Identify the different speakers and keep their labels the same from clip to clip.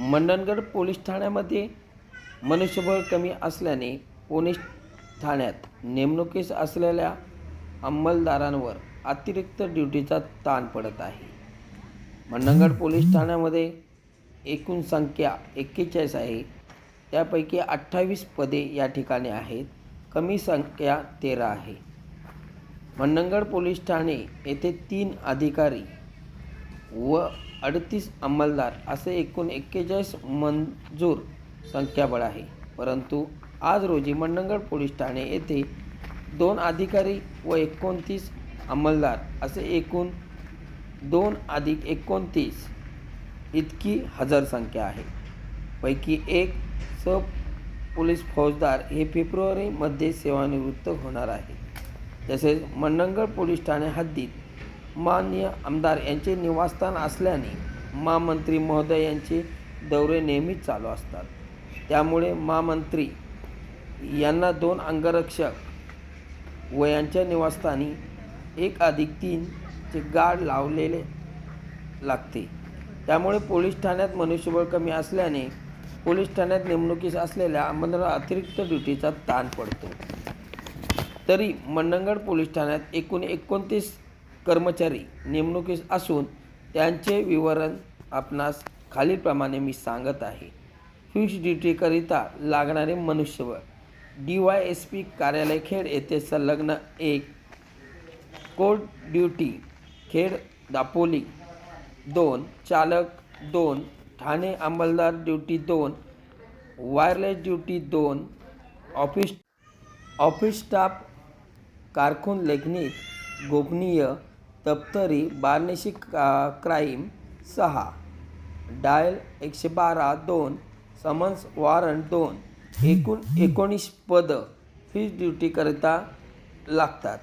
Speaker 1: Mandangad police ठाण्यामध्ये मनुष्यबळ कमी असल्याने पोलीस ठाण्यात नेमणुकीस असलेल्या अंमलदारांवर अतिरिक्त ड्युटीचा ताण पडत आहे. मंडणगड पोलीस ठाण्यामध्ये एकूण संख्या एक्केचाळीस आहे. त्यापैकी अठ्ठावीस पदे या ठिकाणी आहेत. कमी संख्या तेरा आहे. मंडणगड पोलीस ठाणे येथे तीन अधिकारी व अडतीस अंमलदार असे एकूण एक्केचाळीस मंजूर संख्याबळ आहे. परंतु आज रोजी मंडणगड पोलीस ठाणे येथे दोन अधिकारी व एकोणतीस अंमलदार असे एकूण दोन अधिक एकोणतीस इतकी हजर संख्या आहे. पैकी एक सब पोलीस फौजदार हे फेब्रुवारीमध्ये सेवानिवृत्त होणार आहे. तसेच मंडणगड पोलीस ठाणे हद्दीत माननीय आमदार यांचे निवासस्थान असल्याने महामंत्री महोदय यांचे दौरे नेहमीच चालू असतात. त्यामुळे महामंत्री यांना दोन अंगरक्षक व यांच्या निवासस्थानी एक अधिक तीनचे गाड लावलेले लागते. त्यामुळे पोलीस ठाण्यात मनुष्यबळ कमी असल्याने पोलीस ठाण्यात नेमणुकीस असलेल्या अंमलदारांना अतिरिक्त ड्युटीचा ताण पडतो. तरी मंडणगड पोलीस ठाण्यात एकूण एकोणतीस कर्मचारी नेमणुकीस असून त्यांचे विवरण आपणास खालीलप्रमाणे मी सांगत आहे. फिक्स ड्युटीकरिता लागणारे मनुष्यबळ. डी वाय एस पी कार्यालय खेड येथे संलग्न एक कोर्ट ड्युटी खेड दापोली दोन चालक दोन ठाणे अंमलदार ड्युटी दोन वायरलेस ड्युटी दोन ऑफिस ऑफिस स्टाफ कारकून लेखनिक गोपनीय तपतरी बार्नेशी का क्राईम सहा. डायल एकशे बारा दोन. समन्स वॉरंट दोन. एकूण एकोणीस पदं फीज ड्युटीकरिता लागतात.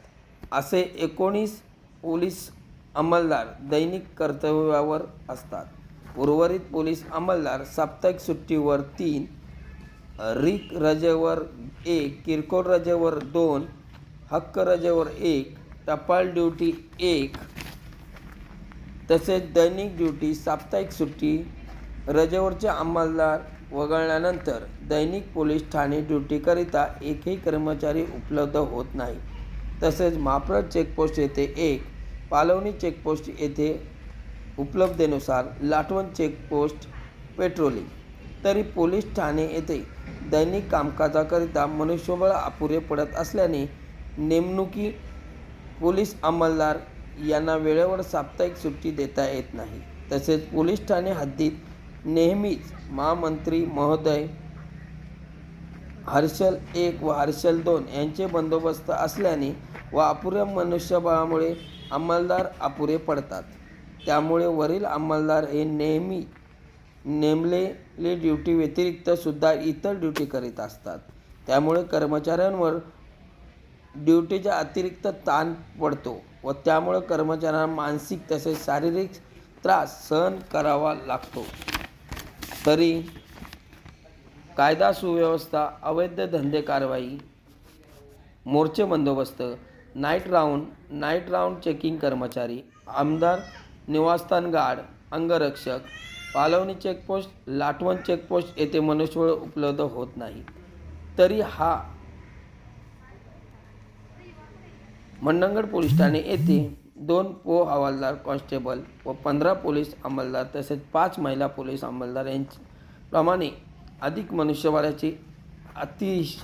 Speaker 1: असे एकोणीस पोलीस अंमलदार दैनिक कर्तव्यावर असतात. उर्वरित पोलीस अंमलदार साप्ताहिक सुट्टीवर तीन रिक रजेवर एक किरकोळ रजेवर दोन हक्क रजेवर एक टपाल ड्युटी एक तसेच दैनिक ड्युटी साप्ताहिक सुट्टी रजेवरचे अंमलदार वगळल्यानंतर दैनिक पोलीस ठाणे ड्युटीकरिता एकही कर्मचारी उपलब्ध होत नाही. तसेच माप्रद चेकपोस्ट येथे एक पालवणी चेकपोस्ट येथे उपलब्धतेनुसार लाटवण चेकपोस्ट पेट्रोलिंग. तरी पोलीस ठाणे येथे दैनिक कामकाजाकरिता मनुष्यबळ अपुरे पडत असल्याने नेमणुकी पोलीस अंमलदार यांना वेळेवर साप्ताहिक सुट्टी देता येत नाही. तसेच पोलीस ठाणे हद्दीत नेहमीच महामंत्री महोदय हर्षल एक व हर्षल दोन यांचे बंदोबस्त असल्याने व अपुऱ्या मनुष्यबळामुळे अंमलदार अपुरे पडतात. त्यामुळे वरील अंमलदार हे नेहमी नेमलेले ड्युटी व्यतिरिक्त सुद्धा इतर ड्युटी करीत असतात. त्यामुळे कर्मचाऱ्यांवर ड्युटीचा अतिरिक्त ताण पडतो व त्यामुळे कर्मचाऱ्यांना मानसिक तसेच शारीरिक त्रास सहन करावा लागतो. तरी कायदा सुव्यवस्था अवैध धंदे कारवाई मोर्चे बंदोबस्त night round night round checking कर्मचारी आमदार निवासस्थान गार्ड अंगरक्षक पालवणी चेकपोस्ट लाटवण चेकपोस्ट येथे मनुष्यबळ उपलब्ध होत नाही. तरी हा मंडणगड पोलीस ठाणे येथे दोन पो हवालदार कॉन्स्टेबल व पंधरा पोलीस अंमलदार तसेच पाच महिला पोलीस अंमलदार यांची प्रमाणे अधिक मनुष्यबळाची अतिश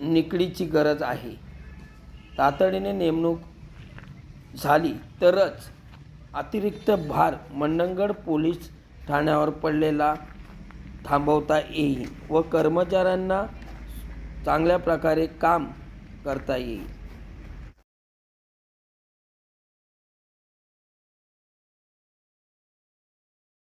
Speaker 1: निकडीची गरज आहे. तातडीने नेमणूक झाली तरच अतिरिक्त भार मंडणगड पोलीस ठाण्यावर पडलेला थांबवता येईल व कर्मचाऱ्यांना चांगल्या प्रकारे काम करता येईल.